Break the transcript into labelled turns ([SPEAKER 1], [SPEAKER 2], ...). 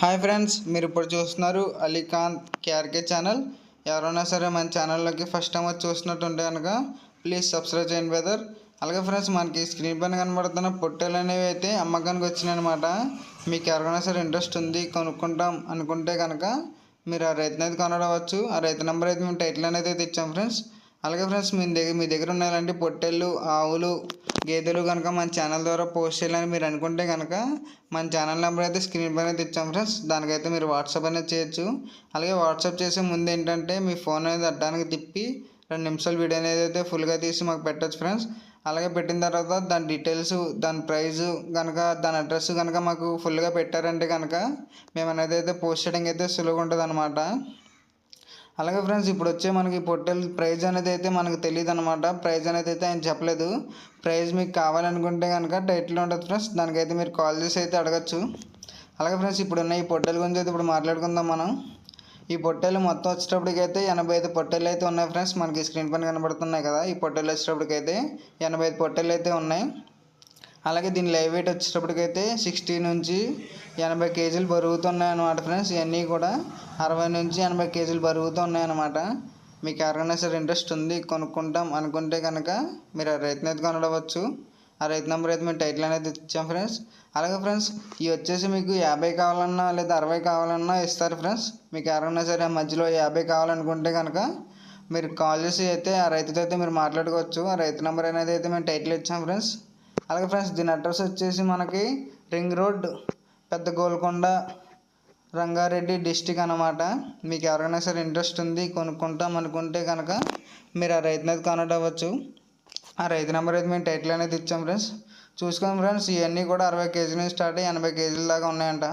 [SPEAKER 1] Hi friends మీరు ఇప్పుడు చూస్తున్నారు అలీఖాన్ కేఆర్కే ఛానల్. ఎవరైనా సరే మన ఛానల్లోకి ఫస్ట్ టైం వచ్చి చూసినట్టుంటే కనుక ప్లీజ్ సబ్స్క్రైబ్ చేయండి బ్రదర్. అలాగే ఫ్రెండ్స్ మనకి స్క్రీన్ పైన కనబడుతున్న పొట్టెలు అనేవి అయితే అమ్మకానికి వచ్చినాయన్నమాట. మీకు ఎవరైనా సరే ఇంట్రెస్ట్ ఉంది కొనుక్కుంటాం అనుకుంటే కనుక మీరు ఆ రైతునైతే అయితే కొనడవచ్చు ఆ రైతు నెంబర్ అయితే మేము టైటిల్ అనేది అయితే ఇచ్చాం ఫ్రెండ్స్. అలాగే ఫ్రెండ్స్ మీ దగ్గర మీ దగ్గర ఉన్న ఇలాంటి పొట్టెళ్ళు ఆవులు గేదెలు కనుక మన ఛానల్ ద్వారా పోస్ట్ చేయాలని మీరు అనుకుంటే కనుక మన ఛానల్ నెంబర్ అయితే స్క్రీన్ పైన అయితే ఇచ్చాం ఫ్రెండ్స్. దానికైతే మీరు వాట్సాప్ అనేది చేయొచ్చు. అలాగే వాట్సాప్ చేసే ముందు ఏంటంటే మీ ఫోన్ అనేది అడ్డానికి తిప్పి రెండు నిమిషాలు వీడియో అనేది అయితే ఫుల్గా తీసి మాకు పెట్టచ్చు ఫ్రెండ్స్. అలాగే పెట్టిన తర్వాత దాని డీటెయిల్స్ దాని ప్రైస్ కనుక దాని అడ్రస్ కనుక మాకు ఫుల్గా పెట్టారంటే కనుక మేము అనేది అయితే పోస్ట్ చేయడానికి అయితే సులువుగా ఉంటుంది అనమాట అలాగే ఫ్రెండ్స్ ఇప్పుడు వచ్చే మనకి పొట్టెల్ ప్రైజ్ అనేది అయితే మనకు తెలియదు అనమాట ప్రైజ్ అనేది అయితే ఆయన చెప్పలేదు. ప్రైజ్ మీకు కావాలనుకుంటే కనుక టైటిల్ ఉంటుంది ఫ్రెండ్స్. దానికైతే మీరు కాల్ చేసి అయితే అడగచ్చు. అలాగే ఫ్రెండ్స్ ఇప్పుడు ఉన్న ఈ పొట్టెల గురించి అయితే ఇప్పుడు మాట్లాడుకుందాం మనం. ఈ పొట్టెలు మొత్తం వచ్చేటప్పటికైతే ఎనభై ఐదు పొట్టెలు అయితే ఉన్నాయి ఫ్రెండ్స్. మనకి స్క్రీన్ పైన కనబడుతున్నాయి కదా. ఈ పొట్టెలు వచ్చేటప్పటికైతే ఎనభై ఐదు పొట్టెలు అయితే ఉన్నాయి. అలాగే దీని లైవ్ వెయిట్ వచ్చేటప్పటికైతే సిక్స్టీ నుంచి ఎనభై కేజీలు బరుగుతూ ఉన్నాయన్నమాట ఫ్రెండ్స్. ఇవన్నీ కూడా అరవై నుంచి ఎనభై కేజీలు బరుగుతూ ఉన్నాయన్నమాట మీకు ఎవరికైనా సరే ఇంట్రెస్ట్ ఉంది కొనుక్కుంటాం అనుకుంటే కనుక మీరు ఆ రైతుని అయితే కొనడవచ్చు. ఆ రైతు నెంబర్ అయితే మేము టైటిల్ అనేది ఇచ్చాం ఫ్రెండ్స్. అలాగే ఫ్రెండ్స్ ఇవి వచ్చేసి మీకు యాభై కావాలన్నా లేదా అరవై కావాలన్నా ఇస్తారు ఫ్రెండ్స్. మీకు ఎవరైనా సరే మధ్యలో యాభై కావాలనుకుంటే కనుక మీరు కాల్ చేసి అయితే ఆ రైతుతో అయితే మీరు మాట్లాడుకోవచ్చు. ఆ రైతు నెంబర్ అనేది అయితే మేము టైటిల్ ఇచ్చాం ఫ్రెండ్స్. అలాగే ఫ్రెండ్స్ దీని అడ్రస్ వచ్చేసి మనకి రింగ్ రోడ్ పెద్ద గోల్కొండ రంగారెడ్డి డిస్టిక్ అనమాట మీకు ఎవరైనా సరే ఇంట్రెస్ట్ ఉంది కొనుక్కుంటాం అనుకుంటే కనుక మీరు ఆ రైతు అనేది కాంటాక్ట్ అవ్వచ్చు. ఆ రైతు నెంబర్ అయితే మేము టైటిల్ అనేది ఇచ్చాం ఫ్రెండ్స్. చూసుకోండి ఫ్రెండ్స్ ఇవన్నీ కూడా అరవై కేజీల నుంచి స్టార్ట్ అయ్యి ఎనభై కేజీల దాకా ఉన్నాయంట.